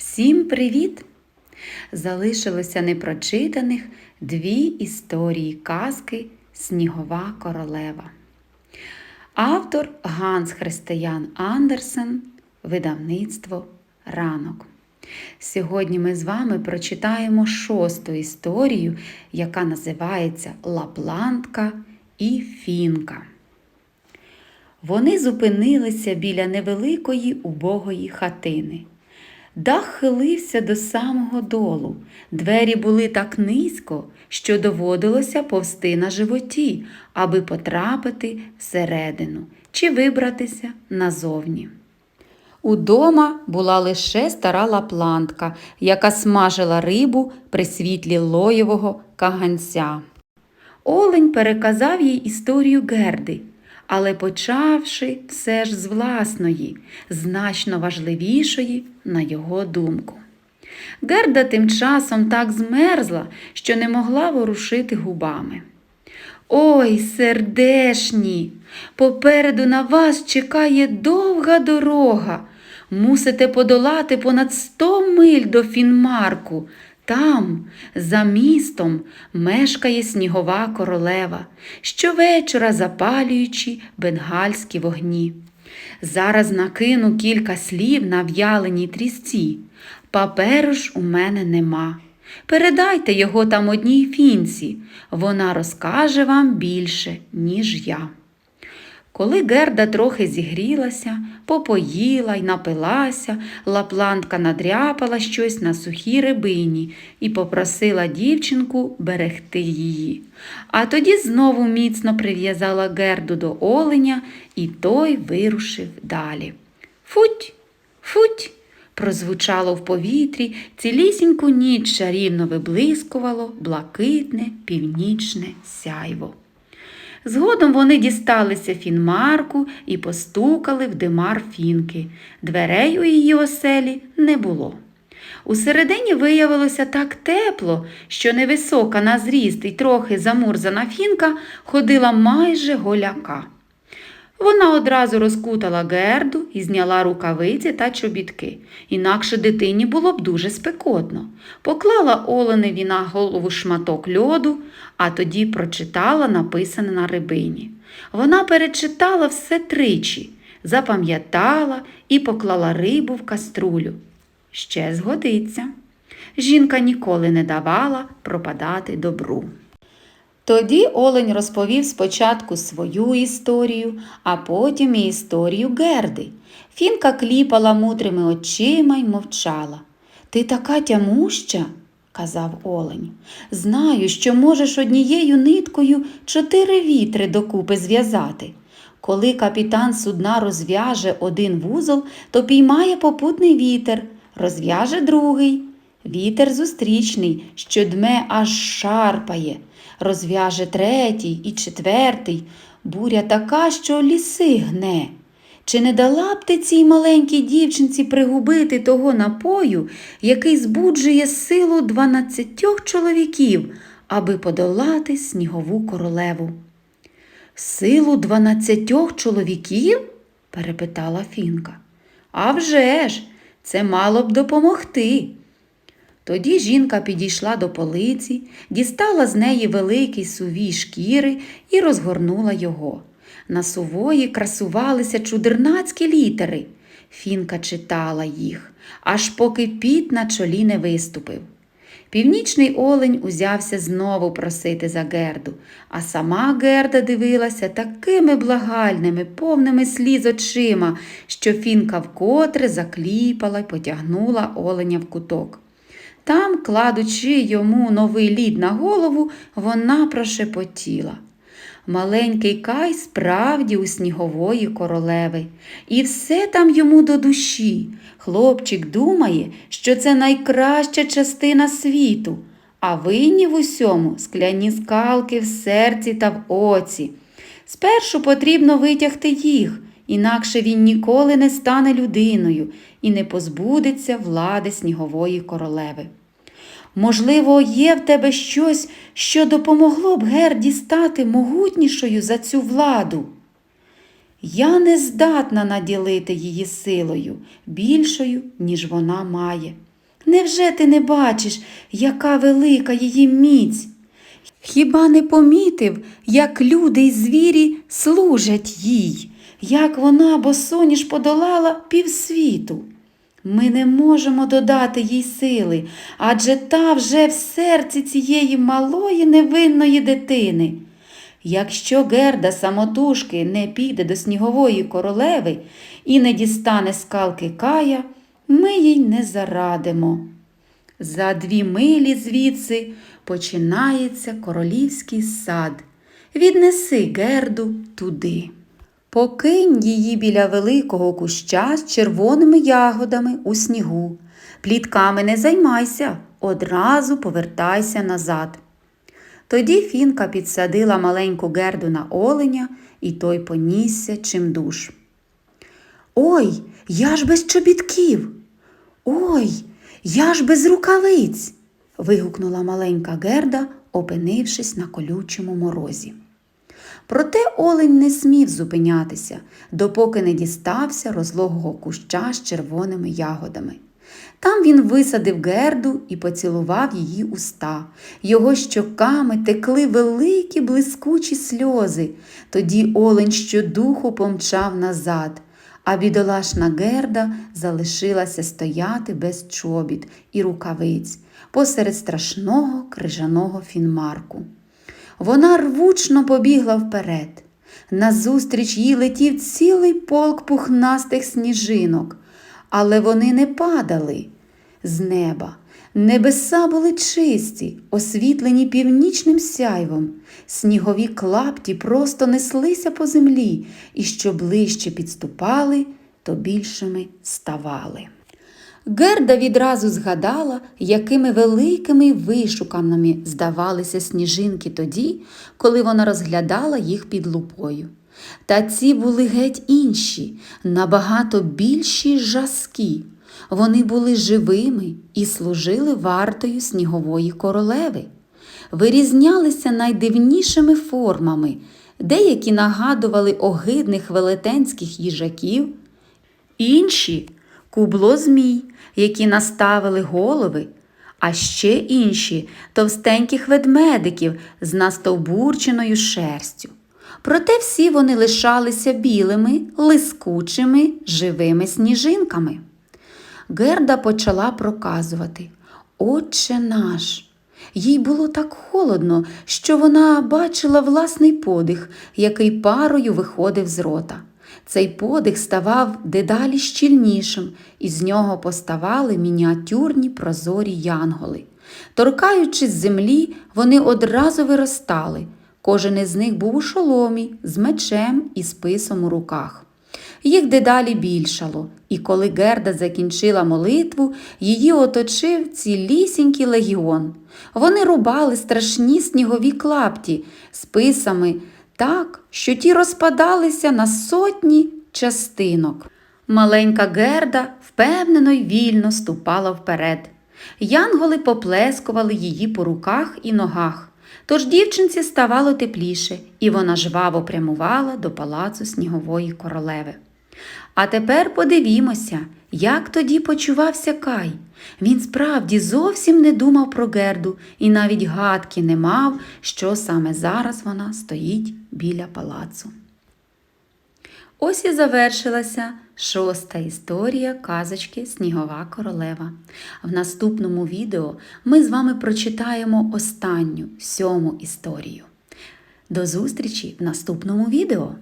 Всім привіт! Залишилося непрочитаних дві історії казки Снігова королева. Автор Ганс Християн Андерсен, видавництво Ранок. Сьогодні ми з вами прочитаємо шосту історію, яка називається Лаплантка і Фінка. Вони зупинилися біля невеликої убогої хатини. Дах хилився до самого долу. Двері були так низько, що доводилося повсти на животі, аби потрапити всередину чи вибратися назовні. Удома була лише стара лаплантка, яка смажила рибу при світлі лоєвого каганця. Олень переказав їй історію Герди, але почавши все ж з власної, значно важливішої, на його думку. Герда тим часом так змерзла, що не могла ворушити губами. Ой, сердешні, попереду на вас чекає довга дорога. Мусите подолати понад сто миль до Фінмарку. Там, за містом, мешкає снігова королева, щовечора запалюючи бенгальські вогні. Зараз накину кілька слів на в'яленій трісці. Паперу ж у мене нема. Передайте його там одній фінці, вона розкаже вам більше, ніж я. Коли Герда трохи зігрілася, попоїла й напилася, лаплантка надряпала щось на сухій рибині і попросила дівчинку берегти її. А тоді знову міцно прив'язала Герду до оленя, і той вирушив далі. Футь, футь. Прозвучало в повітрі, цілісіньку ніч чарівно виблискувало блакитне північне сяйво. Згодом вони дісталися фінмарку і постукали в димар фінки. Дверей у її оселі не було. Усередині виявилося так тепло, що невисока на зріст і трохи замурзана фінка ходила майже голяка. Вона одразу розкутала герду і зняла рукавиці та чобітки, інакше дитині було б дуже спекотно. Поклала оленеві на голову шматок льоду, а тоді прочитала написане на рибині. Вона перечитала все тричі, запам'ятала і поклала рибу в каструлю. Ще згодиться. Жінка ніколи не давала пропадати добру. Тоді Олень розповів спочатку свою історію, а потім і історію Герди. Фінка кліпала мудрими очима й мовчала. Ти така тямуща, казав Олень. Знаю, що можеш однією ниткою чотири вітри докупи зв'язати. Коли капітан судна розв'яже один вузол, то піймає попутний вітер, розв'яже другий. Вітер зустрічний, що дме аж шарпає, розв'яже третій і четвертий, буря така, що ліси гне. Чи не дала б ти цій маленькій дівчинці пригубити того напою, який збуджує силу дванадцятьох чоловіків, аби подолати снігову королеву? Силу дванадцятьох чоловіків? перепитала Фінка. «А вже ж, це мало б допомогти. Тоді жінка підійшла до полиці, дістала з неї великий сувій шкіри і розгорнула його. На сувої красувалися чудернацькі літери. Фінка читала їх, аж поки піт на чолі не виступив. Північний олень узявся знову просити за Герду, а сама Герда дивилася такими благальними, повними сліз очима, що фінка вкотре закліпала й потягнула оленя в куток. Там, кладучи йому новий лід на голову, вона прошепотіла. Маленький кай справді у снігової королеви, і все там йому до душі. Хлопчик думає, що це найкраща частина світу, а винні в усьому скляні скалки в серці та в оці. Спершу потрібно витягти їх, інакше він ніколи не стане людиною і не позбудеться влади снігової королеви. Можливо, є в тебе щось, що допомогло б Герді стати могутнішою за цю владу. Я не здатна наділити її силою, більшою, ніж вона має. невже ти не бачиш, яка велика її міць? Хіба не помітив, як люди й звірі служать їй, як вона босоніж подолала півсвіту? Ми не можемо додати їй сили, адже та вже в серці цієї малої невинної дитини. Якщо Герда самотужки не піде до снігової королеви і не дістане скалки Кая, ми їй не зарадимо. За дві милі звідси починається королівський сад. Віднеси Герду туди. Покинь її біля великого куща з червоними ягодами у снігу. Плітками не займайся, одразу повертайся назад. Тоді Фінка підсадила маленьку Герду на оленя, і той понісся чимдуж. Ой, я ж без чобітків. Ой, я ж без рукавиць. вигукнула маленька Герда, опинившись на колючому морозі. Проте олень не смів зупинятися, допоки не дістався розлогого куща з червоними ягодами. Там він висадив Герду і поцілував її уста. Його щоками текли великі блискучі сльози. Тоді олень щодуху помчав назад, а бідолашна Герда залишилася стояти без чобіт і рукавиць посеред страшного крижаного фінмарку. Вона рвучно побігла вперед. Назустріч їй летів цілий полк пухнастих сніжинок, але вони не падали з неба. Небеса були чисті, освітлені північним сяйвом. Снігові клапті просто неслися по землі, і що ближче підступали, то більшими ставали. Герда відразу згадала, якими великими вишуканими здавалися сніжинки тоді, коли вона розглядала їх під лупою. Та ці були геть інші, набагато більші жаскі. Вони були живими і служили вартою снігової королеви. Вирізнялися найдивнішими формами, деякі нагадували огидних велетенських їжаків, інші кубло змій, які наставили голови, а ще інші товстеньких ведмедиків з настовбурченою шерстю. Проте всі вони лишалися білими, лискучими, живими сніжинками. Герда почала проказувати Отче наш. Їй було так холодно, що вона бачила власний подих, який парою виходив з рота. Цей подих ставав дедалі щільнішим, і з нього поставали мініатюрні прозорі янголи. Торкаючись землі, вони одразу виростали. Кожен із них був у шоломі, з мечем і списом у руках. Їх дедалі більшало, і коли Герда закінчила молитву, її оточив цілісінький легіон. Вони рубали страшні снігові клапті списами так, що ті розпадалися на сотні частинок. Маленька Герда впевнено й вільно ступала вперед. Янголи поплескували її по руках і ногах. Тож дівчинці ставало тепліше, і вона жваво прямувала до палацу снігової королеви. А тепер подивімося, як тоді почувався Кай. Він справді зовсім не думав про Герду і навіть гадки не мав, що саме зараз вона стоїть біля палацу. Ось і завершилася шоста історія казочки Снігова королева. В наступному відео ми з вами прочитаємо останню сьому історію. До зустрічі в наступному відео!